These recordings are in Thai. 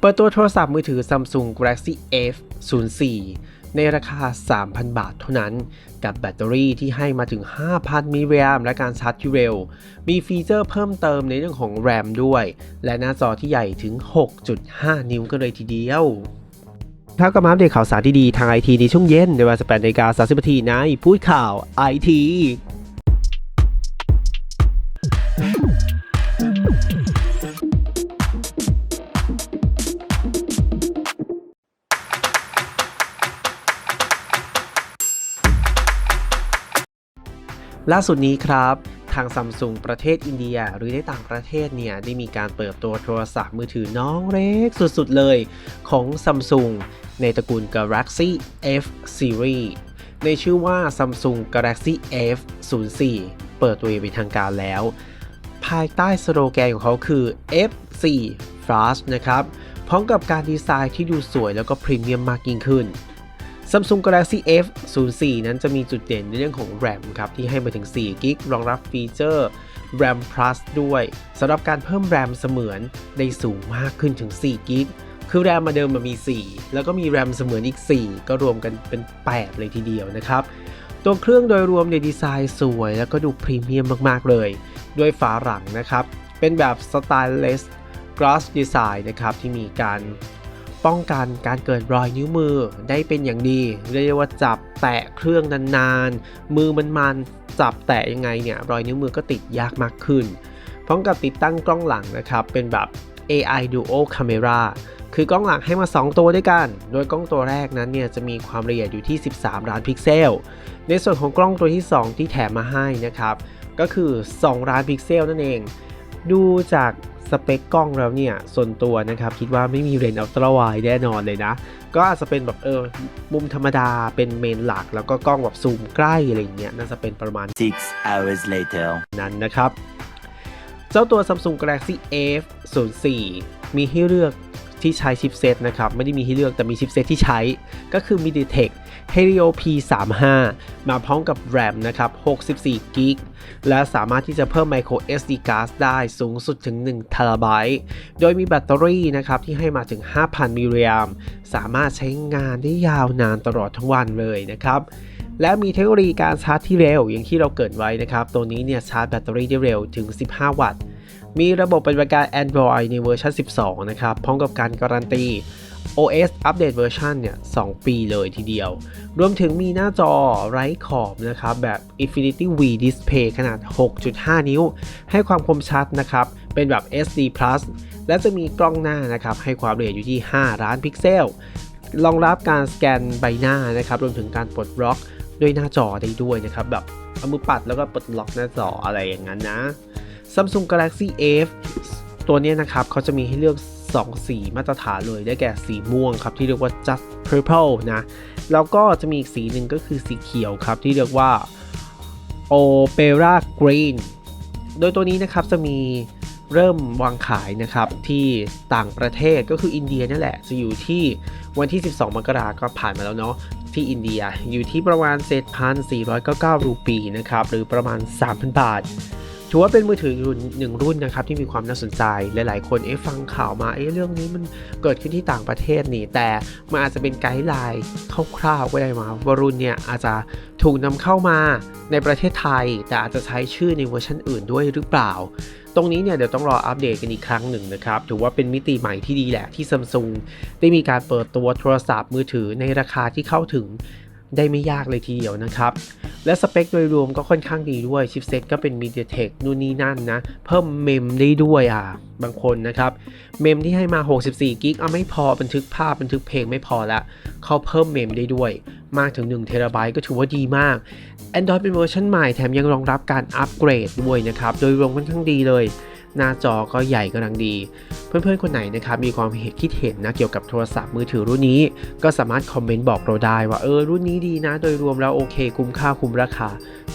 เปิดตัวโทรศัพท์มือถือ Samsung Galaxy F 0 4 ในราคา 3,000 บาทเท่านั้น กับแบตเตอรี่ที่ให้มาถึง 5,000 มิลลิแอมและการชาร์จที่เร็ว มีฟีเจอร์เพิ่มเติมในเรื่องของ RAM ด้วย และหน้าจอที่ใหญ่ถึง 6.5 นิ้วกันเลยทีเดียวครับก็มาอัปเดตข่าวสารที่ดีทางไอทีในช่วงเย็นในเวลา18นาฬิกา30นาทีในพูดข่าวไอที ล่าสุดนี้ครับ ทางซัมซุงประเทศอินเดียหรือในต่างประเทศเนี่ย ได้มีการเปิดตัวโทรศัพท์มือถือน้องเล็กสุดๆเลยของซัมซุงในตระกูล Galaxy F Series ในชื่อว่า Samsung Galaxy F 0 4เปิดตัวอย่างเป็นทางการแล้ว ภายใต้สโลแกนของเขาคือ F4 Flash นะครับ พร้อมกับการดีไซน์ที่ดูสวยแล้วก็พรีเมียมมากยิ่งขึ้น Samsung Galaxy F 0 4 นั้นจะมีจุดเด่นในเรื่องของ RAM ครับ ที่ให้มาถึง4กิกรองรับฟีเจอร์ RAM Plus ด้วยสำหรับการเพิ่ม RAM เสมือนได้สูงมากขึ้นถึง4กิกคือ RAM มาเดิมมันมี 4 แล้วก็มี RAM เสมือนอีก 4 ก็รวมกันเป็น 8 เลยทีเดียวนะครับ ตัวเครื่องโดยรวมในดีไซน์สวย แล้วก็ดูพรีเมียมมาก ๆ เลย ด้วยฝาหลังนะครับ เป็นแบบ Styleless Glass Design นะครับ ที่มีการ ป้องกันการเกิดรอยนิ้วมือได้เป็นอย่างดี เรียกว่าจับแตะเครื่องนานๆ มือมันมันๆ จับแตะยังไงเนี่ยรอยนิ้วมือก็ติดยากมากขึ้น พร้อมกับติดตั้งกล้องหลังนะครับ เป็นแบบ AI Duo Camera คือกล้องหลังให้มา 2 ตัวด้วยกัน โดยกล้องตัวแรกนั้นเนี่ยจะมีความละเอียดอยู่ที่ 13 ล้านพิกเซล ในส่วนของกล้องตัวที่ 2 ที่แถมมาให้นะครับ ก็คือ 2 ล้านพิกเซลนั่นเอง ดูจาก สเปคกล้องแล้วเนี่ย ส่วนตัวนะครับ คิดว่าไม่มีเรนอัลตร้าไวแน่นอนเลยนะ ก็อาจจะเป็นแบบเออมุมธรรมดาเป็นเมนหลัก แล้วก็กล้องแบบซูมใกล้อะไรอย่างเงี้ยน่าจะเป็นประมาณ Six hours later. นั้นนะครับ เจ้าตัว Samsung Galaxy F 0 4 มีให้เลือก ที่ใช้ชิปเซตนะครับ ไม่ได้มีให้เลือกแต่มีชิปเซตที่ใช้ ก็คือ MediaTek Helio P35 มาพร้อมกับ RAM นะครับ 64 g b และสามารถที่จะเพิ่ม micro SD card ได้สูงสุดถึง1 t b โดยมีแบตเตอรี่นะครับ ที่ให้มาถึง 5,000มิลลิแอมสามารถใช้งานได้ยาวนานตลอดทั้งวันเลยนะครับและมีเทคโนโลยีการชาร์จที่เร็วอย่างที่เราเกิดไว้นะครับ ตัวนี้เนี่ยชาร์จแบตเตอรี่ได้เร็วถึง 15 วัตต์ มีระบบปฏิบัติการ Android ในเวอร์ชัน 12 นะครับ พร้อมกับการการันตี OS อัปเดตเวอร์ชันเนี่ย 2 ปีเลยทีเดียว รวมถึงมีหน้าจอไร้ขอบนะครับ แบบ Infinity V Display ขนาด 6.5 นิ้ว ให้ความคมชัดนะครับ เป็นแบบ SD Plus และจะมีกล้องหน้านะครับ ให้ความละเอียดอยู่ที่ 5 ล้านพิกเซล รองรับการสแกนใบหน้านะครับ รวมถึงการปลดล็อกด้วยหน้าจอได้ด้วยนะครับ แบบเอามือปัดแล้วก็ปลดล็อกหน้าจออะไรอย่างนั้นนะ Samsung Galaxy F ตัวนี้นะครับเขาจะมีให้เลือก 2 สีมาตรฐานเลยได้แก่สีม่วงครับ ที่เรียกว่า just purple นะ แล้วก็จะมีอีกสีหนึ่งก็คือสีเขียวครับ ที่เรียกว่า opera green โดยตัวนี้นะครับจะมีเริ่มวางขายนะครับที่ต่างประเทศก็คืออินเดียนั่นแหละ จะอยู่ที่วันที่ 12 มกราก็ผ่านมาแล้วเนาะที่อินเดียอยู่ที่ประมาณ7,499รูปีนะครับหรือประมาณ 3,000 บาท ถือว่าเป็นมือถือรุ่นหนึ่งรุ่นนะครับที่มีความน่าสนใจหลาย ๆ คนเอ๊ะฟังข่าวมาเอ๊ะเรื่องนี้มันเกิดขึ้นที่ต่างประเทศนี่ แต่มันอาจจะเป็นไกด์ไลน์คร่าว ๆ ก็ได้มาว่ารุ่นเนี่ยอาจจะถูกนำเข้ามาในประเทศไทย แต่อาจจะใช้ชื่อในเวอร์ชันอื่นด้วยหรือเปล่า ตรงนี้เนี่ยเดี๋ยวต้องรออัปเดตกันอีกครั้งหนึ่งนะครับ ถือว่าเป็นมิติใหม่ที่ดีแหละที่ซัมซุงได้มีการเปิดตัวโทรศัพท์มือถือในราคาที่เข้าถึง ได้ไม่ยากเลยทีเดียวนะครับ และสเปคโดยรวมก็ค่อนข้างดีด้วยชิปเซ็ตก็เป็น MediaTek นู่นนี่นั่นนะ เพิ่มเมมได้ด้วยอะบางคนนะครับ เมมที่ให้มา 64กิกเอาไม่พอบันทึกภาพบันทึกเพลงไม่พอละเขาเพิ่มเมมได้ด้วย มากถึง1เทราไบต์ก็ถือว่าดีมาก Android เป็นเวอร์ชันใหม่แถมยังรองรับการอัปเกรดด้วยนะครับ โดยรวมค่อนข้างดีเลย หน้าจอก็ใหญ่กำลังดี เพื่อนๆคนไหนนะครับมีความเห็นคิดเห็นนะเกี่ยวกับโทรศัพท์มือถือรุ่นนี้ ก็สามารถคอมเมนต์บอกเราได้ว่าเออรุ่นนี้ดีนะ โดยรวมแล้วโอเค คุ้มค่าคุ้มราคา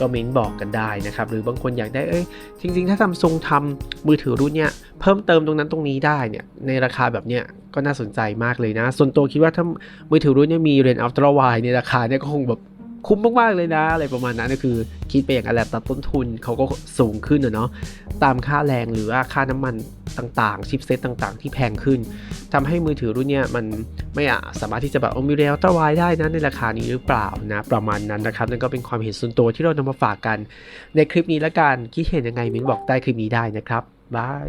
ก็เมนต์บอกกันได้นะครับหรือบางคนอยากได้เอ้ยจริง ๆ ถ้าซัมซุงทำมือถือรุ่นเนี้ยเพิ่มเติมตรงนั้นตรงนี้ได้เนี่ยในราคาแบบเนี้ยก็น่าสนใจมากเลยนะ ส่วนตัวคิดว่าถ้ามือถือรุ่นเนี้ยมีเรนอัลตร้าไวในราคาเนี่ยก็คงแบบ คุ้มมากๆเลยนะ อะไรประมาณนั้นก็คือ คิดไปอย่างนั้นแหละแต่ต้นทุนเขาก็สูงขึ้นอะเนาะตามค่าแรงหรือว่าค่าน้ำมันต่างๆ ชิปเซตต่างๆ ที่แพงขึ้นทำให้มือถือรุ่นเนี้ยมันไม่สามารถที่จะแบบโอมีเรียลตวายได้นะในราคานี้หรือเปล่านะประมาณนั้นนะครับนั่นก็เป็นความเห็นส่วนตัวที่เรานำมาฝากกัน ในคลิปนี้ละกันคิดเห็นยังไงมิ้นบอกใต้คลิปนี้ได้นะครับบาย